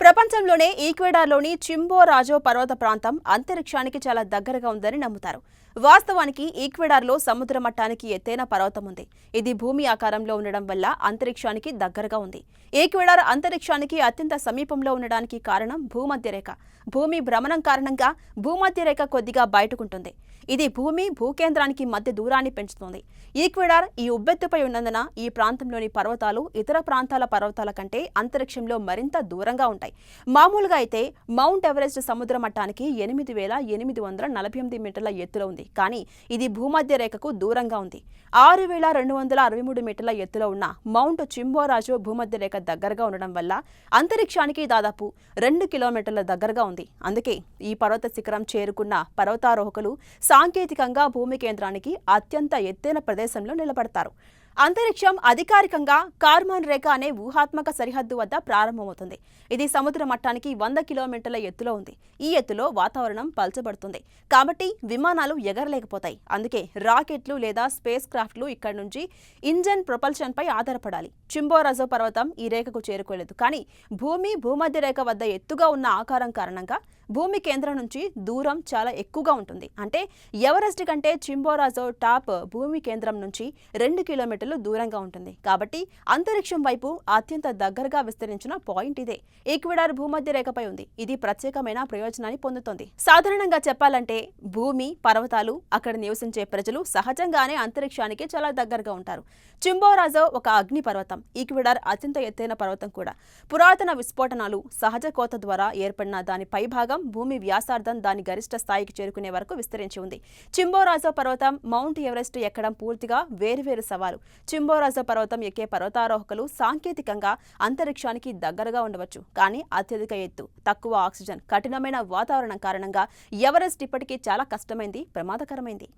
ప్రపంచంలోనే ఈక్వెడార్లోని చింబో రాజో పర్వత ప్రాంతం అంతరిక్షానికి చాలా దగ్గరగా ఉందని నమ్ముతారు. వాస్తవానికి ఈక్వెడార్లో సముద్ర మట్టానికి ఎత్తైన పర్వతం ఉంది. ఇది భూమి ఆకారంలో ఉండడం వల్ల అంతరిక్షానికి దగ్గరగా ఉంది. ఈక్వెడార్ అంతరిక్షానికి అత్యంత సమీపంలో ఉండడానికి కారణం భూమధ్యరేఖ. భూమి భ్రమణం కారణంగా భూమధ్యరేఖ కొద్దిగా బయటకుంటుంది. ఇది భూమి భూకేంద్రానికి మధ్య దూరాన్ని పెంచుతుంది. ఈక్వెడార్ ఈ ఉబ్బెత్తుపై ఉన్నందున ఈ ప్రాంతంలోని పర్వతాలు ఇతర ప్రాంతాల పర్వతాల కంటే అంతరిక్షంలో మరింత దూరంగా ఉంటాయి. మామూలుగా అయితే మౌంట్ ఎవరెస్ట్ సముద్ర మట్టానికి ఎనిమిది వేల ఎనిమిది వందల నలభై ఎనిమిది మీటర్ల ఎత్తులో ఉంది. కానీ ఇది భూమధ్య రేఖకు దూరంగా ఉంది. ఆరు వేల రెండు వందల అరవై మూడు మీటర్ల ఎత్తులో ఉన్న మౌంట్ చింబోరాజు భూమధ్య రేఖ దగ్గరగా ఉండడం వల్ల అంతరిక్షానికి దాదాపు రెండు కిలోమీటర్ల దగ్గరగా ఉంది. అందుకే ఈ పర్వత శిఖరం చేరుకున్న పర్వతారోహకులు సాంకేతికంగా భూమి కేంద్రానికి అత్యంత ఎత్తైన ప్రదేశంలో నిలబడతారు. అంతరిక్షం అధికారికంగా కార్మాన్ రేఖ అనే ఊహాత్మక సరిహద్దు వద్ద ప్రారంభమవుతుంది. ఇది సముద్ర మట్టానికి వంద కిలోమీటర్ల ఎత్తులో ఉంది. ఈ ఎత్తులో వాతావరణం పల్చబడుతుంది. కాబట్టి విమానాలు ఎగరలేకపోతాయి. అందుకే రాకెట్లు లేదా స్పేస్ క్రాఫ్ట్లు ఇక్కడి నుంచి ఇంజన్ ప్రొపల్షన్పై ఆధారపడాలి. చింబోరజో పర్వతం ఈ రేఖకు చేరుకోలేదు. కానీ భూమి భూమధ్య రేఖ వద్ద ఎత్తుగా ఉన్న ఆకారం కారణంగా భూమి కేంద్రం నుంచి దూరం చాలా ఎక్కువగా ఉంటుంది. అంటే ఎవరెస్ట్ కంటే చింబోరాజో టాప్ భూమి కేంద్రం నుంచి రెండు కిలోమీటర్లు దూరంగా ఉంటుంది. కాబట్టి అంతరిక్షం వైపు అత్యంత దగ్గరగా విస్తరించిన పాయింట్ ఇదే. ఈక్విడార్ భూమధ్య రేఖపై ఉంది. ఇది ప్రత్యేకమైన ప్రయోజనాన్ని పొందుతుంది. సాధారణంగా చెప్పాలంటే భూమి పర్వతాలు అక్కడ నివసించే ప్రజలు సహజంగానే అంతరిక్షానికి చాలా దగ్గరగా ఉంటారు. చింబోరాజో ఒక అగ్ని పర్వతం ఈక్విడార్ అత్యంత ఎత్తైన పర్వతం కూడా. పురాతన విస్ఫోటనాలు సహజ కోత ద్వారా ఏర్పడిన దాని పైభాగం భూమి వ్యాసార్థం దాని గరిష్ట స్థాయికి చేరుకునే వరకు విస్తరించి ఉంది. చింబోరాజో పర్వతం మౌంట్ ఎవరెస్ట్ ఎక్కడం పూర్తిగా వేరువేరు సవాలు. చింబోరాజో పర్వతం ఎక్కే పర్వతారోహకులు సాంకేతికంగా అంతరిక్షానికి దగ్గరగా ఉండవచ్చు. కానీ అత్యధిక ఎత్తు తక్కువ ఆక్సిజన్ కఠినమైన వాతావరణం కారణంగా ఎవరెస్ట్ ఇప్పటికీ చాలా కష్టమైంది ప్రమాదకరమైంది.